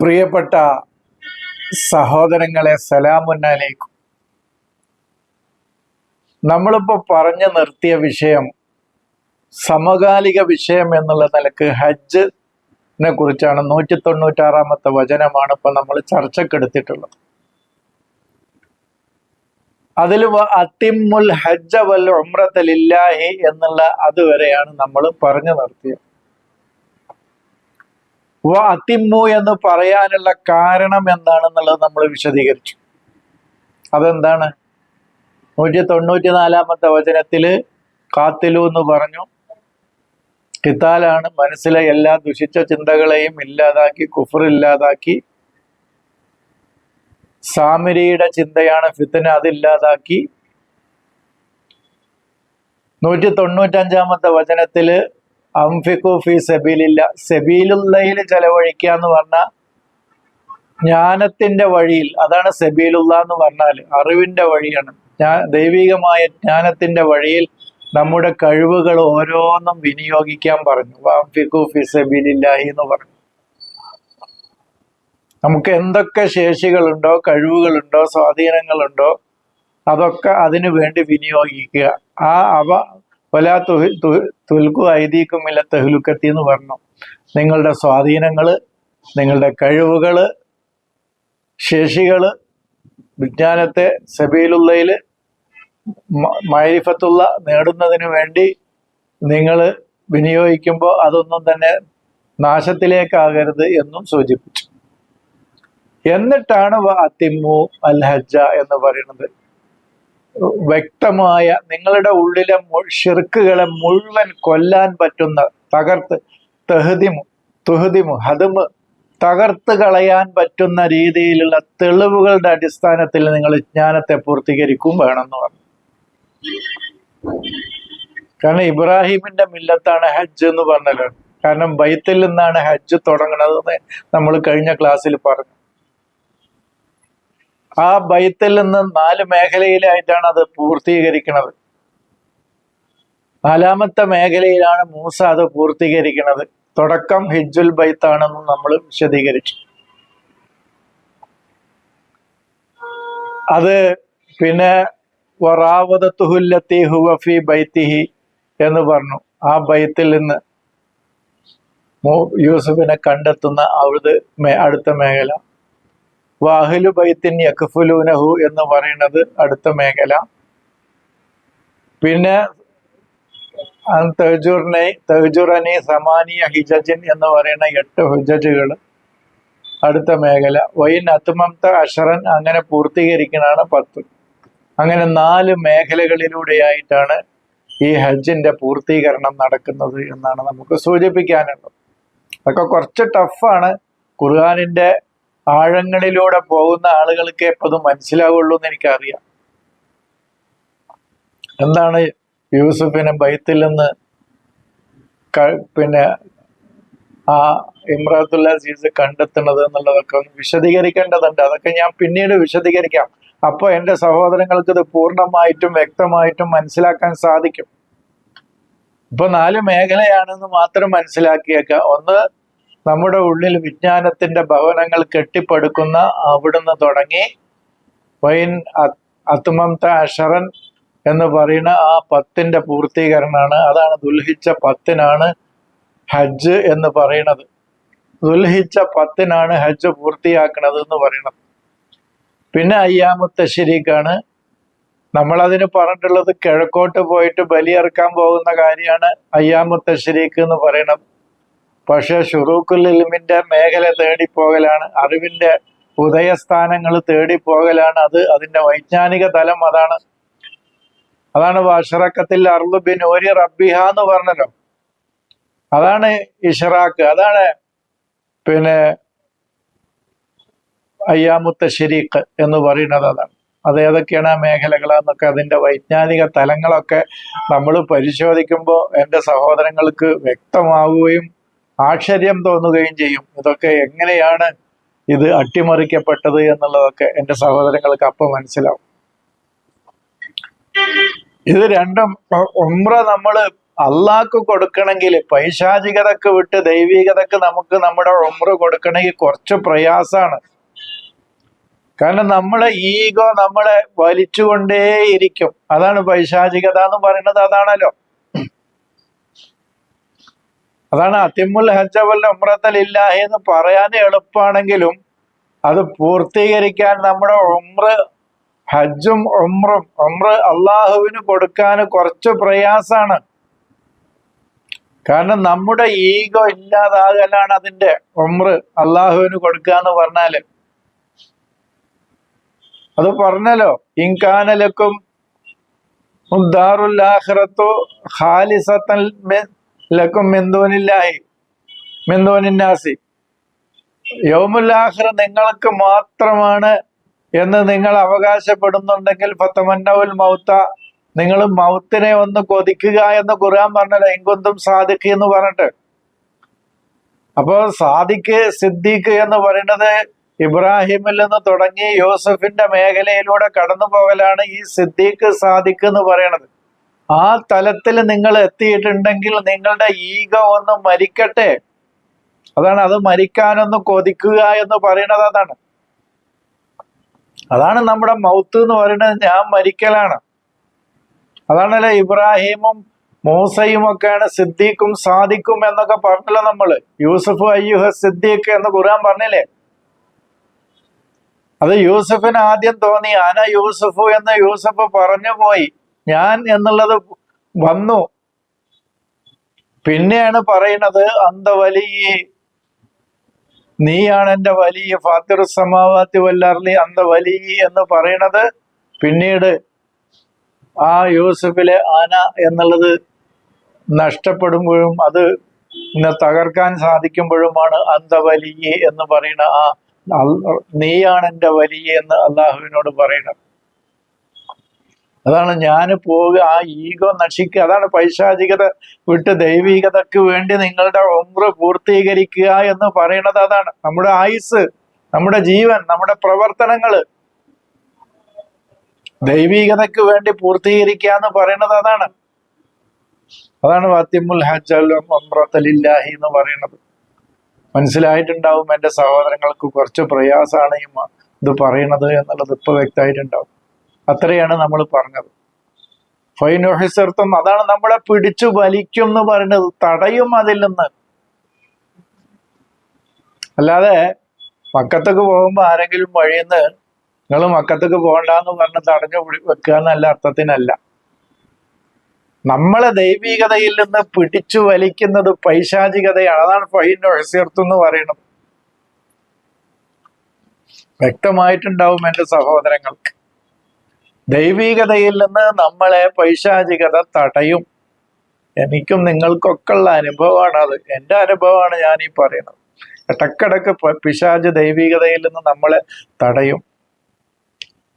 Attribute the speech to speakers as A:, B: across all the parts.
A: പ്രിയപ്പെട്ട സഹോദരങ്ങളെ സലാമുന്നാലേക്കും. നമ്മളിപ്പോൾ പറഞ്ഞു നിർത്തിയ വിഷയം സമകാലിക വിഷയം എന്നുള്ള നിലയ്ക്ക് ഹജ്ജിനെ കുറിച്ചാണ് നൂറ്റി തൊണ്ണൂറ്റാറാമത്തെ വചനമാണ് ഇപ്പൊ നമ്മൾ ചർച്ചക്കെടുത്തിട്ടുള്ളത് അതിൽ അത്തിമുൽ ഹജ്ജ വൽ ഉമ്രത്തലില്ലാഹി എന്നുള്ള അതുവരെയാണ് നമ്മൾ പറഞ്ഞു നിർത്തിയത്. വ എന്ന് പറയാനുള്ള കാരണം എന്താണെന്നുള്ളത് നമ്മൾ വിശദീകരിച്ചു. അതെന്താണ്? നൂറ്റി തൊണ്ണൂറ്റി നാലാമത്തെ വചനത്തിൽ കാത്തിലു എന്ന് പറഞ്ഞു. കിത്താലാണ് മനസ്സിലെ എല്ലാ ദുഷിച്ച ചിന്തകളെയും ഇല്ലാതാക്കി കുഫർ ഇല്ലാതാക്കി സാമിരിയുടെ ചിന്തയാണ് ഫിത്തിനെ അതില്ലാതാക്കി നൂറ്റി തൊണ്ണൂറ്റഞ്ചാമത്തെ വചനത്തിൽ അംഫിക്കു ഫി സെബീലില്ല സെബീലുള്ളയിൽ ചെലവഴിക്കുക എന്ന് പറഞ്ഞാൽ ജ്ഞാനത്തിന്റെ വഴിയിൽ അതാണ് സെബീലുള്ള എന്ന് പറഞ്ഞാൽ അറിവിന്റെ വഴിയാണ്. ദൈവികമായ ജ്ഞാനത്തിന്റെ വഴിയിൽ നമ്മുടെ കഴിവുകൾ ഓരോന്നും വിനിയോഗിക്കാൻ പറഞ്ഞു. അംഫിക്കു ഫി സെബീലില്ലാഹി എന്ന് പറഞ്ഞു. നമുക്ക് എന്തൊക്കെ ശേഷികളുണ്ടോ കഴിവുകളുണ്ടോ സ്വാധീനങ്ങളുണ്ടോ അതൊക്കെ അതിനു വേണ്ടി വിനിയോഗിക്കുക. ആ അവ വലാ തുഹി തുൽക്കു ഐദീക്കുമില്ല തെഹ്ലുക്കത്തി എന്ന് പറഞ്ഞു. നിങ്ങളുടെ സ്വാധീനങ്ങൾ നിങ്ങളുടെ കഴിവുകൾ ശേഷികൾ വിജ്ഞാനത്തെ സബീലുള്ളയിൽ മൈരിഫത്തുള്ള നേടുന്നതിന് വേണ്ടി നിങ്ങൾ വിനിയോഗിക്കുമ്പോൾ അതൊന്നും തന്നെ നാശത്തിലേക്കാകരുത് എന്നും സൂചിപ്പിച്ചു. എന്നിട്ടാണ് അത്തിമു അൽ ഹജ്ജ എന്ന് പറയുന്നത്. വ്യക്തമായ നിങ്ങളുടെ ഉള്ളിലെ ഷിർക്കുകളെ മുഴുവൻ കൊല്ലാൻ പറ്റുന്ന തകർത്ത് തെഹദിമു തുഹദിമു ഹദമ് തകർത്ത് കളയാൻ പറ്റുന്ന രീതിയിലുള്ള തെളിവുകളുടെ അടിസ്ഥാനത്തിൽ നിങ്ങൾ ജ്ഞാനത്തെ പൂർത്തീകരിക്കും വേണമെന്ന് പറഞ്ഞു. കാരണം ഇബ്രാഹിമിന്റെ മില്ലത്താണ് ഹജ്ജ് എന്ന് പറഞ്ഞല്ലോ. കാരണം ബൈത്തിൽ നിന്നാണ് ഹജ്ജ് തുടങ്ങുന്നത് നമ്മൾ കഴിഞ്ഞ ക്ലാസ്സിൽ പറഞ്ഞു. ആ ബൈത്തിൽ നിന്ന് നാല് മേഖലയിലായിട്ടാണ് അത് പൂർത്തീകരിക്കുന്നത് നാലാമത്തെ മേഖലയിലാണ് മൂസ അത് പൂർത്തീകരിക്കുന്നത് തുടക്കം ഹിജുൽ ബൈത്താണെന്ന് നമ്മൾ വിശദീകരിച്ചു. അത് പിന്നെ ഹുവഫി ബൈത്തിഹി എന്ന് പറഞ്ഞു. ആ ബൈത്തിൽ നിന്ന് യൂസഫിനെ കണ്ടെത്തുന്ന അവിടുത്തെ അടുത്ത മേഖല. വാഹലു ബൈത്തിൻ യക്ഫുലൂനഹു എന്ന് പറയുന്നത് അടുത്ത മേഖല. പിന്നെ തഹജുറിനെ തഹജുറനെ സമാനിയ ഹിജജിൻ എന്ന് പറയുന്ന എട്ട് ഹിജജുകൾ അടുത്ത മേഖല. വൈൻ അത്മംത അഷറൻ അങ്ങനെ പൂർത്തീകരിക്കണാണ് പത്ത്. അങ്ങനെ നാല് മേഖലകളിലൂടെയായിട്ടാണ് ഈ ഹജ്ജിന്റെ പൂർത്തീകരണം നടക്കുന്നത് എന്നാണ് നമുക്ക് സൂചിപ്പിക്കാനുള്ളത്. അതൊക്കെ കുറച്ച് ടഫാണ് ഖുർആാനിന്റെ ആഴങ്ങളിലൂടെ പോകുന്ന ആളുകൾക്ക് എപ്പോഴും മനസ്സിലാവുള്ളൂ എന്ന് എനിക്കറിയാം. എന്താണ് യൂസുഫിനെ ബൈത്തിൽ നിന്ന് പിന്നെ ആ ഇമ്രാത്തുല്ല അസീസ് കണ്ടെത്തുന്നത് എന്നുള്ളതൊക്കെ ഒന്ന് വിശദീകരിക്കേണ്ടതുണ്ട്. അതൊക്കെ ഞാൻ പിന്നീട് വിശദീകരിക്കാം. അപ്പോൾ എന്റെ സഹോദരങ്ങൾക്ക് ഇത് പൂർണമായിട്ടും വ്യക്തമായിട്ടും മനസ്സിലാക്കാൻ സാധിക്കും. ഇപ്പൊ നാല് മേഖലയാണെന്ന് മാത്രം മനസ്സിലാക്കിയേക്കാം ഒന്ന് നമ്മുടെ ഉള്ളിൽ വിജ്ഞാനത്തിന്റെ ഭവനങ്ങൾ കെട്ടിപ്പടുക്കുന്ന അവിടുന്ന് തുടങ്ങി വൈൻ അത്മംത അഷറൻ എന്ന് പറയുന്ന ആ പത്തിന്റെ പൂർത്തീകരണമാണ് അതാണ് ദുൽഹിച്ച പത്തിനാണ് ഹജ്ജ് എന്ന് പറയുന്നത്. ദുൽഹിച്ച പത്തിനാണ് ഹജ്ജ് പൂർത്തിയാക്കുന്നത് എന്ന് പറയുന്നത്. പിന്നെ അയ്യാമുത്ത ശരീക്കാണ് നമ്മളതിന് പറഞ്ഞിട്ടുള്ളത് കിഴക്കോട്ട് പോയിട്ട് ബലിയിറക്കാൻ പോകുന്ന കാര്യമാണ് അയ്യാമുത്ത ശരീക്ക് എന്ന് പറയുന്നത്. പക്ഷെ ഷുറൂഖുൽ ഇൽമിന്റെ മേഖല തേടിപ്പോകലാണ്. അറിവിന്റെ ഉദയസ്ഥാനങ്ങൾ തേടിപ്പോകലാണ് അത്. അതിന്റെ വൈജ്ഞാനിക തലം അതാണ്. അതാണ് അഷറക്കത്തിൽ അർലു ബിൻ ഓരി റബ്ബിഹ എന്ന് പറഞ്ഞല്ലോ. അതാണ് ഇഷറാക്ക്. അതാണ് പിന്നെ അയ്യാമുത്ത ഷെരീഖ് എന്ന് പറയുന്നത് അതാണ്. അത് ഏതൊക്കെയാണ് ആ മേഖലകളെന്നൊക്കെ അതിന്റെ വൈജ്ഞാനിക തലങ്ങളൊക്കെ നമ്മൾ പരിശോധിക്കുമ്പോൾ എന്റെ സഹോദരങ്ങൾക്ക് വ്യക്തമാവുകയും ആശ്ചര്യം തോന്നുകയും ചെയ്യും. ഇതൊക്കെ എങ്ങനെയാണ് ഇത് അട്ടിമറിക്കപ്പെട്ടത് എന്നുള്ളതൊക്കെ എന്റെ സഹോദരങ്ങൾക്ക് അപ്പം മനസ്സിലാവും. ഇത് രണ്ടും ഉമ്ര നമ്മൾ അള്ളാഹ്ക്ക് കൊടുക്കണമെങ്കിൽ പൈശാചികതക്ക് വിട്ട് ദൈവികതക്ക് നമുക്ക് നമ്മുടെ ഉമ്ര കൊടുക്കണമെങ്കിൽ കുറച്ച് പ്രയാസാണ് കാരണം നമ്മളെ ഈഗോ നമ്മളെ വലിച്ചുകൊണ്ടേയിരിക്കും. അതാണ് പൈശാചികത എന്ന് പറയുന്നത് അതാണല്ലോ. അതാണ് അതിമുൽ ഹജ്ജവൽ ഉമ്രത്തൽ ഇല്ലാഹി എന്ന് പറയാൻ എളുപ്പമാണെങ്കിലും അത് പൂർത്തീകരിക്കാൻ നമ്മുടെ ഉമ്ര ഹജ്ജും ഉമ്രും ഉമ്ര അള്ളാഹുവിന് കൊടുക്കാൻ കുറച്ച് പ്രയാസാണ്. കാരണം നമ്മുടെ ഈഗോ ഇല്ലാതാകലാണ് അതിന്റെ ഉമ്ര അള്ളാഹുവിന് കൊടുക്കുക എന്ന് പറഞ്ഞാൽ. അത് പറഞ്ഞല്ലോ ഇൻകാനലക്കും ദാറുല്ലാഹ്റത്തു മി- ലക്കും മെന്തോനില്ലായി. മെന്തോനിന്നാസി യൗമുല്ലാഹിറ നിങ്ങൾക്ക് മാത്രമാണ് എന്ന് നിങ്ങൾ അവകാശപ്പെടുന്നുണ്ടെങ്കിൽ ഫത്തമന്നവുൽ മൗത്ത. നിങ്ങൾ മൗത്തിനെ ഒന്ന് കൊതിക്കുക എന്ന് ഖുർആൻ പറഞ്ഞല്ലോ എങ്കൊന്തും സാദിഖ് എന്ന് പറഞ്ഞിട്ട്. അപ്പോ സാദിഖ് സിദ്ദീഖ് എന്ന് പറയുന്നത് ഇബ്രാഹിമിൽ നിന്ന് തുടങ്ങി യൂസഫിന്റെ മേഖലയിലൂടെ കടന്നു പോകലാണ് ഈ സിദ്ദീഖ് സാദിഖ് എന്ന് പറയുന്നത് ആ തലത്തിൽ നിങ്ങൾ എത്തിയിട്ടുണ്ടെങ്കിൽ നിങ്ങളുടെ ഈഗോ ഒന്ന് മരിക്കട്ടെ. അതാണ് അത് മരിക്കാനൊന്ന് കൊതിക്കുക എന്ന് പറയുന്നത് അതാണ്. അതാണ് നമ്മുടെ മൗത്ത് എന്ന് പറയുന്നത് ഞാൻ മരിക്കലാണ്. അതാണല്ലോ ഇബ്രാഹിമും മൂസയും ഒക്കെയാണ് സിദ്ദീഖും സാദിഖും എന്നൊക്കെ പറഞ്ഞല്ലോ നമ്മൾ? യൂസഫ് അയ്യുഹ സിദ്ദീഖ് എന്ന് ഖുർആൻ പറഞ്ഞില്ലേ? അത് യൂസഫിന് ആദ്യം തോന്നി അന യൂസഫു എന്ന് യൂസഫ് പറഞ്ഞു പോയി. ഞാൻ എന്നുള്ളത് വന്നു. പിന്നെയാണ് പറയുന്നത് അന്ത വലിയ നീയാണ് എന്റെ വലിയ ഫാത്തിർ സമാവാത്തി വല്ലാർലി അന്ത വലിയ എന്ന് പറയണത് പിന്നീട് ആ യൂസഫിലെ ആന എന്നുള്ളത് നഷ്ടപ്പെടുമ്പോഴും അത് തകർക്കാൻ സാധിക്കുമ്പോഴുമാണ് അന്ത വലിയ എന്ന് പറയുന്ന ആ നീയാണ് എന്റെ വലിയ എന്ന് അള്ളാഹുവിനോട് പറയുന്നത് അതാണ് ഞാൻ പോവുക ആ ഈഗോ നശിക്കുക അതാണ് പൈശാചികത വിട്ട് ദൈവികതയ്ക്ക് വേണ്ടി നിങ്ങളുടെ ഒമ്ര പൂർത്തീകരിക്കുക എന്ന് പറയുന്നത് അതാണ്. നമ്മുടെ ആയുസ് നമ്മുടെ ജീവൻ നമ്മുടെ പ്രവർത്തനങ്ങൾ. ദൈവികതയ്ക്ക് വേണ്ടി പൂർത്തീകരിക്കുക എന്ന് പറയുന്നത് അതാണ്. അതാണ് വാത്തിമുൽ ഹജ്ജലും അമ്രത്തലില്ലാഹി എന്ന് പറയുന്നത്. മനസ്സിലായിട്ടുണ്ടാവും എന്റെ സഹോദരങ്ങൾക്ക് കുറച്ച് പ്രയാസമാണ് ഈ ഇത് പറയുന്നത് എന്നുള്ളത് ഇപ്പൊ വ്യക്തമായിട്ടുണ്ടാവും. അത്രയാണ് നമ്മൾ പറഞ്ഞത്. ഫൈനോഹിസർത്തം അതാണ് നമ്മളെ പിടിച്ചു വലിക്കും എന്ന് പറയുന്നത്. തടയും അതിൽ നിന്ന്. അല്ലാതെ മക്കത്തൊക്കെ പോകുമ്പോ ആരെങ്കിലും വഴിയെന്ന് നിങ്ങൾ മക്കത്തൊക്കെ പോകണ്ടെന്ന് പറഞ്ഞ് തടഞ്ഞു വെക്കുക എന്നല്ല അർത്ഥത്തിനല്ല. നമ്മളെ ദൈവികതയിൽ നിന്ന് പിടിച്ചു വലിക്കുന്നത് പൈശാചികതയാണ്. അതാണ് ഫൈനോഹിസർത്തം എന്ന് പറയുന്നത്. വ്യക്തമായിട്ടുണ്ടാവും എന്റെ സഹോദരങ്ങൾക്ക്. ദൈവികതയിൽ നിന്ന് നമ്മളെ പൈശാചികത തടയും. എനിക്കും നിങ്ങൾക്കൊക്കെ ഉള്ള അനുഭവമാണ് അത്. എന്റെ അനുഭവമാണ് ഞാൻ ഈ പറയുന്നത്. ഇടക്കിടക്ക് പിശാജ് ദൈവികതയിൽ നിന്ന് നമ്മളെ തടയും.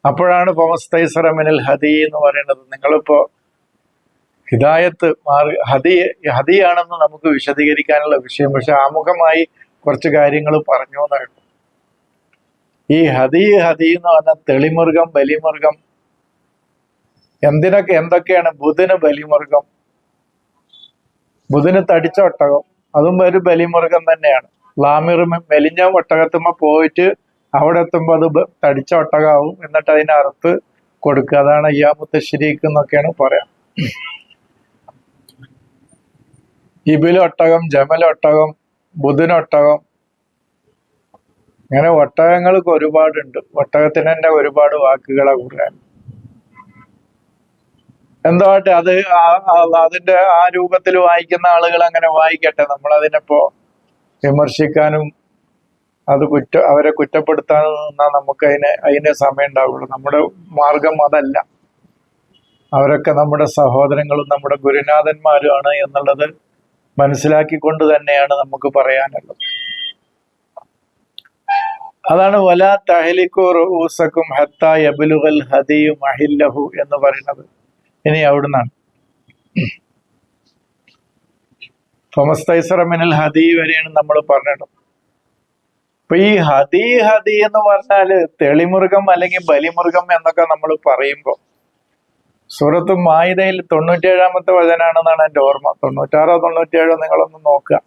A: അപ്പോഴാണ് ഫമസ്തൈസറമിനിൽ ഹദി എന്ന് പറയുന്നത്. നിങ്ങളിപ്പോ ഹിദായത്ത് മാറി ഹദി ഹദിയാണെന്ന് നമുക്ക് വിശദീകരിക്കാനുള്ള വിഷയം. പക്ഷെ ആമുഖമായി കുറച്ച് കാര്യങ്ങൾ പറഞ്ഞു എന്നേ ഈ ഹദി ഹദി എന്ന് പറഞ്ഞ തെളിമൃഗം ബലിമൃഗം എന്തിനൊക്കെ എന്തൊക്കെയാണ് ബുധന് ബലിമൃഗം ബുധന് തടിച്ച ഒട്ടകം അതും ഒരു ബലിമൃഗം തന്നെയാണ്. ലാമിർ മെലിഞ്ഞ ഒട്ടകത്തുമ്പോ പോയിട്ട് അവിടെ എത്തുമ്പോൾ അത് തടിച്ച ഒട്ടകാവും. എന്നിട്ട് അതിനെ അറുത്ത് കൊടുക്കുക. അതാണ് അയ്യാമുത്തശ്ശിരീക്ക് എന്നൊക്കെയാണ് പറയാ. ഇബിലൊട്ടകം ജമലൊട്ടകം ബുധനൊട്ടകം അങ്ങനെ ഒട്ടകങ്ങൾക്ക് ഒരുപാടുണ്ട്. ഒട്ടകത്തിന് തന്നെ ഒരുപാട് വാക്കുകളെ കൂടാൻ എന്താവട്ടെ അത് അതിന്റെ ആ രൂപത്തിൽ വായിക്കുന്ന ആളുകൾ അങ്ങനെ വായിക്കട്ടെ. നമ്മൾ അതിനിപ്പോ വിമർശിക്കാനും അത് കുറ്റ അവരെ കുറ്റപ്പെടുത്താനും നിന്നാൽ നമുക്ക് അതിന് അതിന് സമയം ഉണ്ടാവുള്ളൂ. നമ്മുടെ മാർഗം അതല്ല. അവരൊക്കെ നമ്മുടെ സഹോദരങ്ങളും നമ്മുടെ ഗുരുനാഥന്മാരുമാണ് എന്നുള്ളത് മനസ്സിലാക്കിക്കൊണ്ട് തന്നെയാണ് നമുക്ക് പറയാനുള്ളത്. അതാണ് വല തഹലിക്കൂർ റൂസക്കും ഹത്ത യബുലുഗൽ ഹദിയും അഹില്ലഹു എന്ന് പറയുന്നത്. ഇനി അവിടുന്നാണ്. ഫമസ്തൈസറ മിനൽ ഹദി വരെയാണ് നമ്മൾ പറഞ്ഞത്. അപ്പൊ ഈ ഹദി ഹദി എന്ന് പറഞ്ഞാൽ തെളിമൃഗം അല്ലെങ്കിൽ ബലിമൃഗം എന്നൊക്കെ നമ്മൾ പറയുമ്പോ സൂറത്ത് മായിദയിൽ തൊണ്ണൂറ്റേഴാമത്തെ വചനാണെന്നാണ് എന്റെ ഓർമ്മ. തൊണ്ണൂറ്റാറോ തൊണ്ണൂറ്റേഴോ നിങ്ങളൊന്ന് നോക്കുക.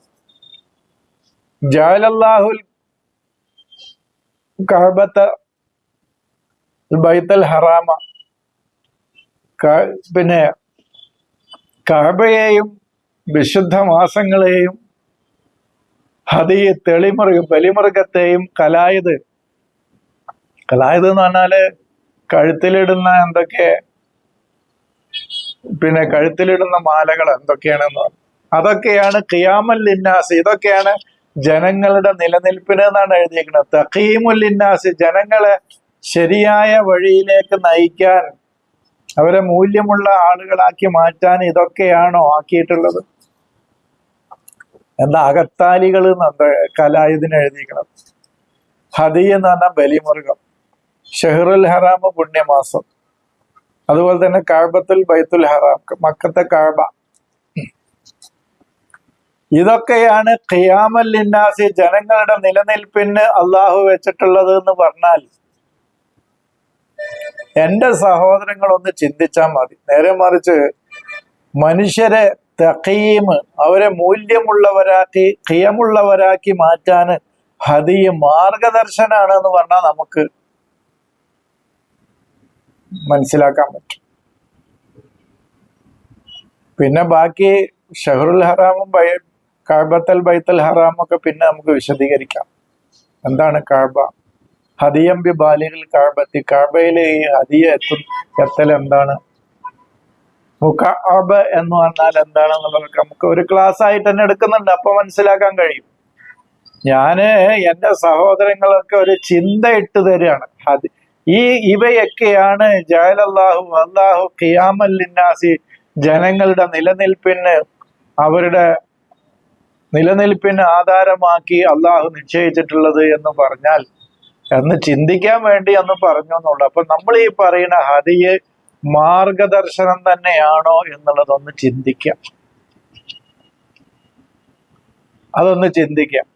A: ജാലല്ലാഹുൽ കഹബത്ത് ബൈത്തൽ ഹറാമ പിന്നെ കഅബയെയും വിശുദ്ധ മാസങ്ങളെയും ഹതി തെളിമൃഗ ബലിമൃഗത്തെയും കലായത്. കലായത് എന്ന് പറഞ്ഞാൽ കഴുത്തിലിടുന്ന എന്തൊക്കെ പിന്നെ കഴുത്തിലിടുന്ന മാലകൾ എന്തൊക്കെയാണെന്ന് അതൊക്കെയാണ് ഖിയാമല്ലിന്നാസ് ഇതൊക്കെയാണ് ജനങ്ങളുടെ നിലനിൽപ്പിന് എന്നാണ് എഴുതിയിരിക്കുന്നത് തഖീമുല്ലിന്നാസ് ജനങ്ങളെ ശരിയായ വഴിയിലേക്ക് നയിക്കാൻ അവരെ മൂല്യമുള്ള ആളുകളാക്കി മാറ്റാൻ ഇതൊക്കെയാണോ ആക്കിയിട്ടുള്ളത്? എന്താ അകത്താലികൾ എന്നെന്താ കല ഇതിന് എഴുതിയിരിക്കണം? ഹദി എന്ന് പറഞ്ഞാൽ ബലിമൃഗം ഷെഹറുൽ ഹറാം പുണ്യമാസം. അതുപോലെ തന്നെ കാഴ്ബത്തുൽ ബൈത്തുൽ ഹറാം മക്കത്തെ കാഴ്ബ ഇതൊക്കെയാണ് ഖിയാമൽ ലിന്നാസി ജനങ്ങളുടെ നിലനിൽപ്പിന് അള്ളാഹു വെച്ചിട്ടുള്ളത് എന്ന് പറഞ്ഞാൽ എന്റെ സഹോദരങ്ങൾ ഒന്ന് ചിന്തിച്ചാൽ മതി. നേരെ മറിച്ച് മനുഷ്യരെ തക്കീമ് അവരെ മൂല്യമുള്ളവരാക്കി ഖിയമുള്ളവരാക്കി മാറ്റാന് ഹദീ മാർഗദർശനാണ് എന്ന് പറഞ്ഞാൽ നമുക്ക് മനസ്സിലാക്കാൻ പറ്റും. പിന്നെ ബാക്കി ഷഹറുൽ ഹറാമും ബൈ കാബത്തൽ ബൈത്തൽ ഹറാമൊക്കെ പിന്നെ നമുക്ക് വിശദീകരിക്കാം. എന്താണ് കാബ? ഹദിയം ബി ബാലികൾ കാബത്തി കാബയിലെ ഈ ഹദിയ എത്തും. എത്തൽ എന്താണ്? മുക്കാബ് എന്ന് പറഞ്ഞാൽ എന്താണെന്നുള്ളത് നമുക്ക് ഒരു ക്ലാസ് ആയിട്ട് തന്നെ എടുക്കുന്നുണ്ട്. അപ്പൊ മനസ്സിലാക്കാൻ കഴിയും. ഞാൻ എന്റെ സഹോദരങ്ങളൊക്കെ ഒരു ചിന്ത ഇട്ട് തരികയാണ് ഹദി ഈ ഇവയൊക്കെയാണ് ജയലല്ലാഹു അള്ളാഹു ഖിയാമല്ലിന്നാസി ജനങ്ങളുടെ നിലനിൽപ്പിന് അവരുടെ നിലനിൽപ്പിന് ആധാരമാക്കി അള്ളാഹു നിശ്ചയിച്ചിട്ടുള്ളത് എന്ന് പറഞ്ഞാൽ എന്ന് ചിന്തിക്കാൻ വേണ്ടി അന്ന് പറഞ്ഞു എന്നുള്ളു. അപ്പൊ നമ്മൾ ഈ പറയുന്ന ഹരിയെ മാർഗദർശനം തന്നെയാണോ എന്നുള്ളതൊന്ന് ചിന്തിക്കാം. അതൊന്ന് ചിന്തിക്കാം.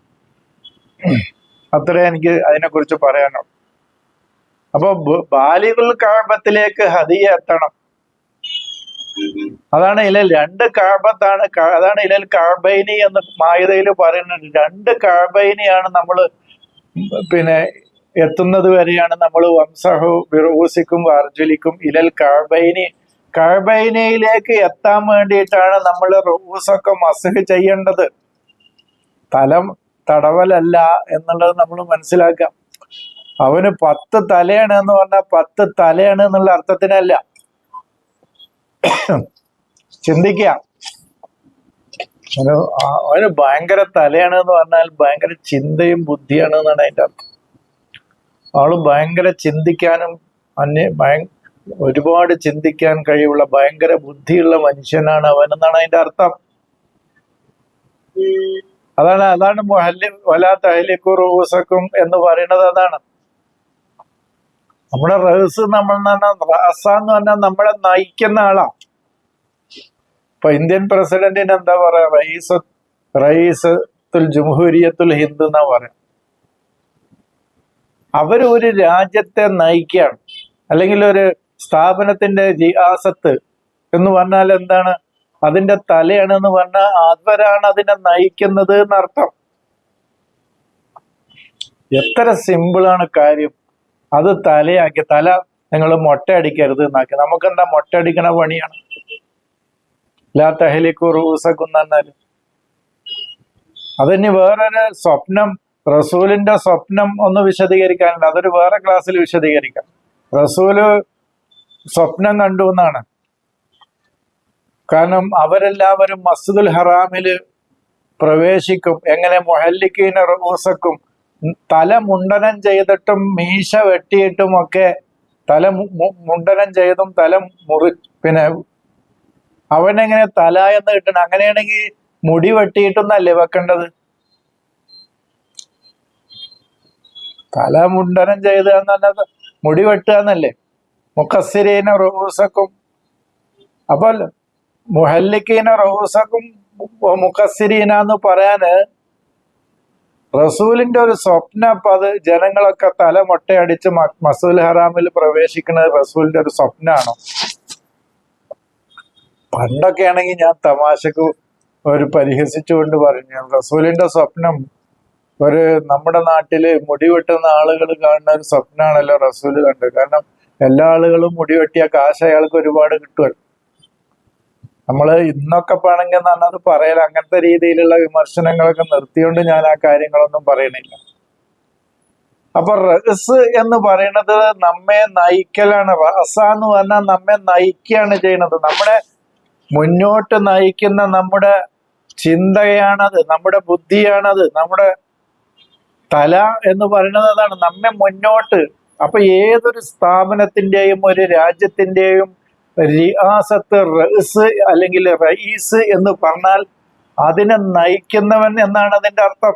A: അത്രേ എനിക്ക് അതിനെക്കുറിച്ച് പറയാനുള്ളൂ. അപ്പൊ ബാലികുൽ കാപത്തിലേക്ക് ഹദിയ എത്തണം. അതാണ് ഇലൽ രണ്ട് കാപത്താണ് അതാണ് ഇലൽ കാബൈനി എന്ന് മായതയിൽ പറയുന്നുണ്ട്. രണ്ട് കാബൈനിയാണ് നമ്മൾ പിന്നെ എത്തുന്നത് വരെയാണ് നമ്മൾ വംസഹു ബിറൂസിക്കും അർജുലിക്കും ഇലൽ കഴബൈനി. കഴബൈനയിലേക്ക് എത്താൻ വേണ്ടിയിട്ടാണ് നമ്മൾ റൂസൊക്കെ മസഹ് ചെയ്യേണ്ടത്. തലം തടവലല്ല എന്നുള്ളത് നമ്മൾ മനസ്സിലാക്കാം. അവന് പത്ത് തലയാണ് എന്ന് പറഞ്ഞാൽ പത്ത് തലയാണ് എന്നുള്ള അർത്ഥത്തിനല്ല. ചിന്തിക്കുക. അവന് ഭയങ്കര തലയാണ് എന്ന് പറഞ്ഞാൽ ഭയങ്കര ചിന്തയും ബുദ്ധിയാണ് എന്നാണ് അതിന്റെ അർത്ഥം. ആൾ ഭയങ്കര ചിന്തിക്കാനും അന്യ ഭയ ഒരുപാട് ചിന്തിക്കാൻ കഴിവുള്ള ഭയങ്കര ബുദ്ധിയുള്ള മനുഷ്യനാണ് അവൻ എന്നാണ് അതിന്റെ അർത്ഥം. അതാണ് അതാണ് മുഹല്ലി വലാ തഹലിക്കു റൂസക്കും എന്ന് പറയുന്നത് അതാണ്. നമ്മുടെ റഹസ് നമ്മൾ റാസ എന്ന് പറഞ്ഞാൽ നമ്മളെ നയിക്കുന്ന ആളാ. ഇപ്പൊ ഇന്ത്യൻ പ്രസിഡന്റിന് എന്താ പറയാ? റയീസ് റയീസത്തുൽ ജംഹൂരിയത്തുൽ ഹിന്ദ് എന്നാ പറയാ. അവർ ഒരു രാജ്യത്തെ നയിക്കുകയാണ്. അല്ലെങ്കിൽ ഒരു സ്ഥാപനത്തിന്റെ ജിഹാസത്ത് എന്ന് പറഞ്ഞാൽ എന്താണ്? അതിന്റെ തലയാണ് എന്ന് പറഞ്ഞാൽ അവരാണ് അതിനെ നയിക്കുന്നത് എന്നർത്ഥം. എത്ര സിമ്പിളാണ് കാര്യം. അത് തലയാക്കി തല നിങ്ങൾ മൊട്ട അടിക്കരുത് എന്നാക്കി. നമുക്കെന്താ മൊട്ട അടിക്കണ പണിയാണ്? ലാ തഹലിക്കു റൂസക്കുന്നാൽ അതിന് വേറൊരു സ്വപ്നം റസൂലിന്റെ സ്വപ്നം ഒന്ന് വിശദീകരിക്കാനുണ്ട് അതൊരു വേറെ ക്ലാസ്സിൽ വിശദീകരിക്കാം. റസൂൽ സ്വപ്നം കണ്ടു എന്നാണ്. കാരണം അവരെല്ലാവരും മസ്ജിദുൽ ഹറാമിൽ പ്രവേശിക്കും. എങ്ങനെ മൊഹല്ലിക്കീന റൂസക്കും തല മുണ്ടനം ചെയ്തിട്ടും മീശ വെട്ടിയിട്ടും ഒക്കെ തല മുണ്ടനം ചെയ്തും തല മുറി പിന്നെ അവനെങ്ങനെ തല എന്ന് കിട്ടണം. അങ്ങനെയാണെങ്കിൽ മുടി വെട്ടിയിട്ടൊന്നല്ലേ വെക്കേണ്ടത്? തല മുണ്ടനം ചെയ്ത് എന്നത് മുടി വെട്ടുക എന്നല്ലേ മുഖസ്സിരീന റൂസക്കും അപ്പോൾ മുഹല്ലിക്കീന റഹൂസക്കും മുഖസ്സിരീന എന്ന് പറയാന് റസൂലിന്റെ ഒരു സ്വപ്നം അപ്പൊ അത് ജനങ്ങളൊക്കെ തല മൊട്ടയടിച്ച് മസൂൽ ഹറാമിൽ പ്രവേശിക്കുന്നത് റസൂലിന്റെ ഒരു സ്വപ്നമാണോ പണ്ടൊക്കെ ആണെങ്കിൽ ഞാൻ തമാശക്ക് ഒരു പരിഹസിച്ചുകൊണ്ട് പറഞ്ഞു റസൂലിന്റെ സ്വപ്നം ഒരു നമ്മുടെ നാട്ടിൽ മുടി വെട്ടുന്ന ആളുകൾ കാണുന്ന ഒരു സ്വപ്നമാണല്ലോ റസൂൽ കണ്ടത്. കാരണം എല്ലാ ആളുകളും മുടി വെട്ടിയ കാശ് അയാൾക്ക് ഒരുപാട് കിട്ടുമല്ലോ. നമ്മൾ ഇന്നൊക്കെ പാണെങ്കിൽ നന്നത് പറയല അങ്ങനത്തെ രീതിയിലുള്ള വിമർശനങ്ങളൊക്കെ നിർത്തിയോണ്ട് ഞാൻ ആ കാര്യങ്ങളൊന്നും പറയണില്ല. അപ്പൊ റസ് എന്ന് പറയുന്നത് നമ്മെ നയിക്കലാണ്. റസ എന്ന് പറഞ്ഞാൽ നമ്മെ നയിക്കുകയാണ് ചെയ്യുന്നത് നമ്മുടെ മുന്നോട്ട് നയിക്കുന്ന നമ്മുടെ ചിന്തയാണത് നമ്മുടെ ബുദ്ധിയാണത് നമ്മുടെ തല എന്ന് പറയുന്നത് അതാണ്. നമ്മെ മുന്നോട്ട് അപ്പൊ ഏതൊരു സ്ഥാപനത്തിന്റെയും ഒരു രാജ്യത്തിന്റെയും റിയാസത്ത് റസ് അല്ലെങ്കിൽ റയീസ് എന്ന് പറഞ്ഞാൽ അതിനെ നയിക്കുന്നവൻ എന്നാണ് അതിന്റെ അർത്ഥം.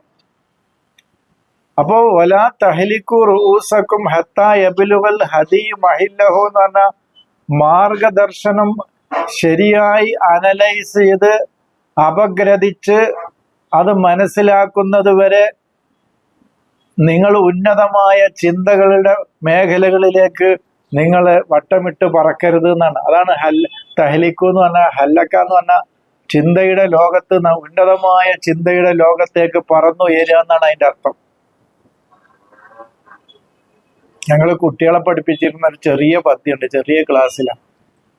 A: അപ്പോ വലാ തഹലിക്കു റൂസക്കും ഹത്ത എബിലുവൽ ഹദി മഹില്ലഹു എന്ന് പറഞ്ഞ മാർഗദർശനം ശരിയായി അനലൈസ് ചെയ്ത് അപഗ്രഥിച്ച് അത് മനസ്സിലാക്കുന്നത് വരെ നിങ്ങൾ ഉന്നതമായ ചിന്തകളുടെ മേഖലകളിലേക്ക് നിങ്ങൾ വട്ടമിട്ട് പറക്കരുത് എന്നാണ്. അതാണ് ഹൽ തഹലിക്കു എന്ന് പറഞ്ഞാൽ ഹല്ലക്ക എന്ന് പറഞ്ഞാൽ ചിന്തയുടെ ലോകത്ത് ഉന്നതമായ ചിന്തയുടെ ലോകത്തേക്ക് പറന്നുയരുക എന്നാണ് അതിന്റെ അർത്ഥം. ഞങ്ങൾ കുട്ടികളെ പഠിപ്പിച്ചിരുന്ന ഒരു ചെറിയ പദ്യമുണ്ട് ചെറിയ ക്ലാസ്സിലാണ്.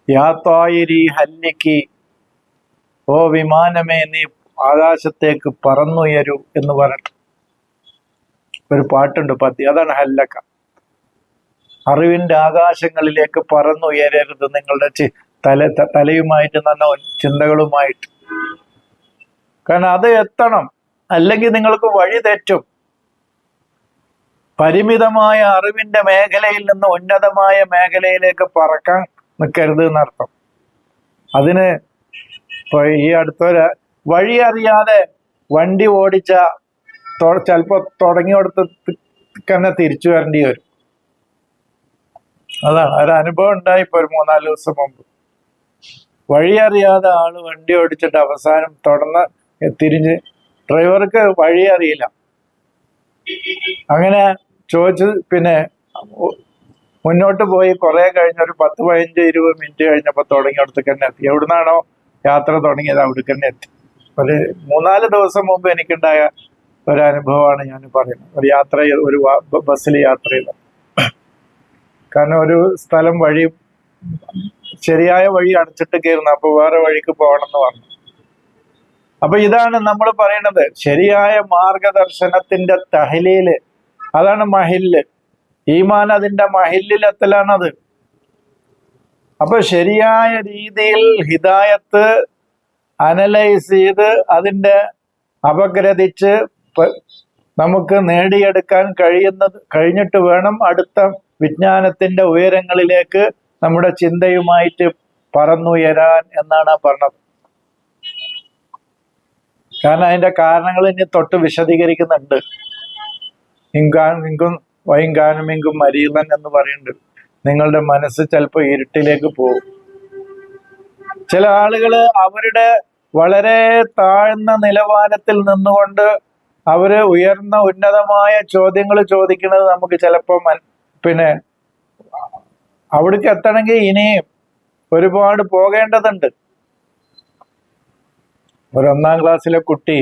A: യാ തായിരി ഹല്ലിക്ക് ഓ വിമാനമേ നീ ആകാശത്തേക്ക് പറന്നുയരൂ എന്ന് പറഞ്ഞിട്ട്. ഒരു പാട്ടുണ്ട് പദ്യം. അതാണ് ഹല്ലക്ക. അറിവിന്റെ ആകാശങ്ങളിലേക്ക് പറന്നുയരരുത് നിങ്ങളുടെ തല തലയുമായിട്ട് നല്ല ചിന്തകളുമായിട്ട്. കാരണം അത് എത്തണം. അല്ലെങ്കിൽ നിങ്ങൾക്ക് വഴി തെറ്റും. പരിമിതമായ അറിവിന്റെ മേഖലയിൽ നിന്ന് ഉന്നതമായ മേഖലയിലേക്ക് പറക്കാൻ നിൽക്കരുത് എന്നർത്ഥം. അതിന് ഇപ്പൊ ഈ അടുത്തൊരു വഴി അറിയാതെ വണ്ടി ഓടിച്ച തൊ- ചിലപ്പോ തുടങ്ങിയോടത്ത് തന്നെ തിരിച്ചു വരേണ്ടി വരും. അതാണ്. ഒരു അനുഭവം ഉണ്ടായി ഇപ്പൊ ഒരു മൂന്നാൽ ദിവസം മുമ്പ്. വഴി അറിയാതെ ആൾ വണ്ടി ഓടിച്ചിട്ട് അവസാനം തുടർന്ന് തിരിഞ്ഞ് ഡ്രൈവർക്ക് വഴി അറിയില്ല. അങ്ങനെ ചോദിച്ച് പിന്നെ മുന്നോട്ട് പോയി കുറെ കഴിഞ്ഞ ഒരു പത്ത് പതിനഞ്ച് ഇരുപത് മിനിറ്റ് കഴിഞ്ഞപ്പോ തുടങ്ങി തന്നെ എത്തി. എവിടുന്നാണോ യാത്ര തുടങ്ങിയത് അവിടേക്ക് തന്നെ എത്തി. ഒരു മൂന്നാൽ ദിവസം മുമ്പ് എനിക്കുണ്ടായ ഒരു അനുഭവമാണ് ഞാൻ പറയുന്നത്. ഒരു യാത്ര ഒരു ബസ്സിൽ യാത്ര ചെയ്ത കാരണം ഒരു സ്ഥലം വഴി ശരിയായ വഴി അടച്ചിട്ട് കയറുന്നു അപ്പൊ വേറെ വഴിക്ക് പോകണം എന്ന് പറഞ്ഞു. അപ്പൊ ഇതാണ് നമ്മൾ പറയുന്നത് ശരിയായ മാർഗദർശനത്തിന്റെ തഹലീൽ. അതാണ് മഹില്ല്. ഈമാൻ അതിന്റെ മഹില്ലിലെത്തലാണത് അപ്പൊ ശരിയായ രീതിയിൽ ഹിദായത്ത് അനലൈസ് ചെയ്ത് അതിന്റെ അപഗ്രഥിച്ച് നമുക്ക് നേടിയെടുക്കാൻ കഴിയുന്നത് കഴിഞ്ഞിട്ട് വേണം അടുത്ത വിജ്ഞാനത്തിന്റെ ഉയരങ്ങളിലേക്ക് നമ്മുടെ ചിന്തയുമായിട്ട് പറന്നുയരാൻ എന്നാണ് പറഞ്ഞത്. കാരണം അതിന്റെ കാരണങ്ങൾ ഇനി തൊട്ട് വിശദീകരിക്കുന്നുണ്ട്. ഇങ്കാൻ വൈങ്കാനമിങ്കും വൈങ്കാനും മരീലൻ എന്ന് പറയുന്നുണ്ട്. നിങ്ങളുടെ മനസ്സ് ചിലപ്പോൾ ഇരുട്ടിലേക്ക് പോകും. ചില ആളുകൾ അവരുടെ വളരെ താഴ്ന്ന നിലവാരത്തിൽ നിന്നുകൊണ്ട് അവർ ഉയർന്ന ഉന്നതമായ ചോദ്യങ്ങൾ ചോദിക്കുന്നത് നമുക്ക് ചിലപ്പോൾ പിന്നെ അവിടേക്ക് എത്തണമെങ്കിൽ ഇനിയും ഒരുപാട് പോകേണ്ടതുണ്ട്. ഒരു ഒന്നാം ക്ലാസ്സിലെ കുട്ടി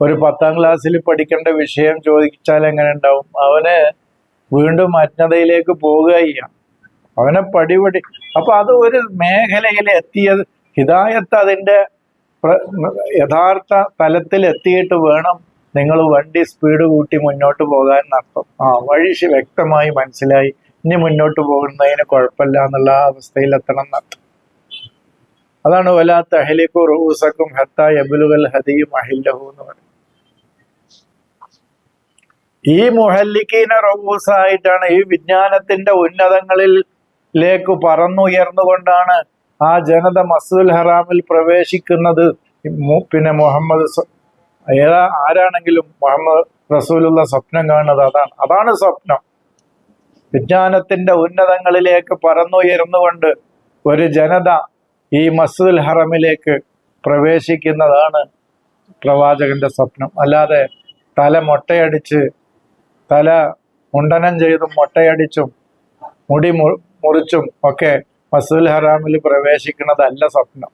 A: ഒരു പത്താം ക്ലാസ്സിൽ പഠിക്കേണ്ട വിഷയം ചോദിച്ചാൽ എങ്ങനെ ഉണ്ടാവും? അവന് വീണ്ടും അജ്ഞതയിലേക്ക് പോവുക ചെയ്യാം. അവനെ പടിപടി. അപ്പൊ അത് ഒരു മേഖലയിൽ എത്തിയത് ഹിദായത്ത് അതിന്റെ യഥാർത്ഥ തലത്തിൽ എത്തിയിട്ട് വേണം നിങ്ങൾ വണ്ടി സ്പീഡ് കൂട്ടി മുന്നോട്ട് പോകാൻ എന്നർത്ഥം. ആ വഴി വ്യക്തമായി മനസ്സിലായി. ഇനി മുന്നോട്ട് പോകുന്നതിന് കുഴപ്പമില്ല എന്നുള്ള അവസ്ഥയിൽ എത്തണം എന്നർത്ഥം. അതാണ് വലാ തഹലിക്കു റൂസക്കും ഹത്ത യബുലുകൾ ഹദിയും അഹില്ലഹു എന്ന് പറയും ഈ മുഹല്ലിക്കീന റൂസായിട്ടാണ് ഈ വിജ്ഞാനത്തിന്റെ ഉന്നതങ്ങളിലേക്ക് പറന്നുയർന്നുകൊണ്ടാണ് ആ ജനത മസ്ദുൽ ഹറാമിൽ പ്രവേശിക്കുന്നത് പിന്നെ മുഹമ്മദ് ഏതാ ആരാണെങ്കിലും മുഹമ്മദ് റസൂലുള്ള സ്വപ്നം കാണുന്നത് അതാണ്. അതാണ് സ്വപ്നം. വിജ്ഞാനത്തിന്റെ ഉന്നതങ്ങളിലേക്ക് പറന്നുയർന്നുകൊണ്ട് ഒരു ജനത ഈ മസ്ദുൽ ഹറമിലേക്ക് പ്രവേശിക്കുന്നതാണ് പ്രവാചകന്റെ സ്വപ്നം. അല്ലാതെ തല മൊട്ടയടിച്ച് തല മുണ്ടനം ചെയ്തും മൊട്ടയടിച്ചും മുടി മുറിച്ചും ഒക്കെ മസ്ജിദുൽ ഹറാമിൽ പ്രവേശിക്കുന്നതല്ല സ്വപ്നം.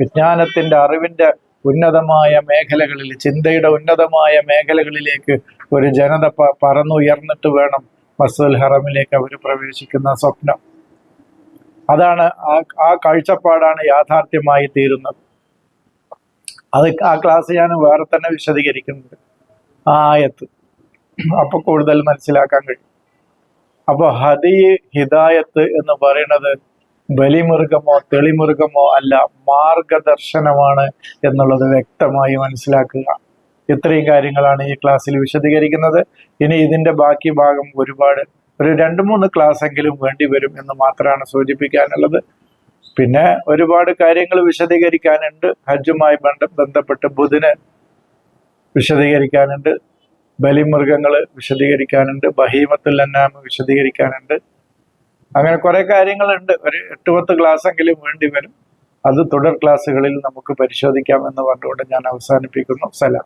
A: വിജ്ഞാനത്തിന്റെ അറിവിന്റെ ഉന്നതമായ മേഖലകളിൽ ചിന്തയുടെ ഉന്നതമായ മേഖലകളിലേക്ക് ഒരു ജനത പ- പറന്നുയർന്നിട്ട് വേണം മസ്ജിദുൽ ഹറമിലേക്ക് അവർ പ്രവേശിക്കുന്ന സ്വപ്നം. അതാണ് ആ ആ കാഴ്ചപ്പാടാണ് യാഥാർത്ഥ്യമായി തീരുന്നത്. അത് ആ ക്ലാസ് ഞാൻ വേറെ തന്നെ വിശദീകരിക്കുന്നുണ്ട്. ആ ആയത്ത്. അപ്പൊ കൂടുതൽ മനസ്സിലാക്കാൻ കഴിയും. അപ്പൊ ഹദി ഹിദായത്ത് എന്ന് പറയുന്നത് ബലിമൃഗമോ തെളിമൃഗമോ അല്ല മാർഗദർശനമാണ് എന്നുള്ളത് വ്യക്തമായി മനസ്സിലാക്കുക. ഇത്രയും കാര്യങ്ങളാണ് ഈ ക്ലാസ്സിൽ വിശദീകരിക്കുന്നത്. ഇനി ഇതിന്റെ ബാക്കി ഭാഗം ഒരുപാട് ഒരു രണ്ട് മൂന്ന് ക്ലാസ് എങ്കിലും വേണ്ടി വരും എന്ന് മാത്രമാണ് സൂചിപ്പിക്കാനുള്ളത്. പിന്നെ ഒരുപാട് കാര്യങ്ങൾ വിശദീകരിക്കാനുണ്ട്. ഹജ്ജുമായി ബന്ധ ബന്ധപ്പെട്ട് ബുധന് വിശദീകരിക്കാനുണ്ട്. ബലിമൃഗങ്ങൾ വിശദീകരിക്കാനുണ്ട് ബഹീമത്തുൽ അന്നാമ് വിശദീകരിക്കാനുണ്ട്. അങ്ങനെ കുറേ കാര്യങ്ങളുണ്ട്. ഒരു എട്ട് പത്ത് ക്ലാസ് എങ്കിലും വേണ്ടി വരും. അത് തുടർ ക്ലാസ്സുകളിൽ നമുക്ക് പരിശോധിക്കാം എന്ന് പറഞ്ഞുകൊണ്ട് ഞാൻ അവസാനിപ്പിക്കുന്നു. സലാം.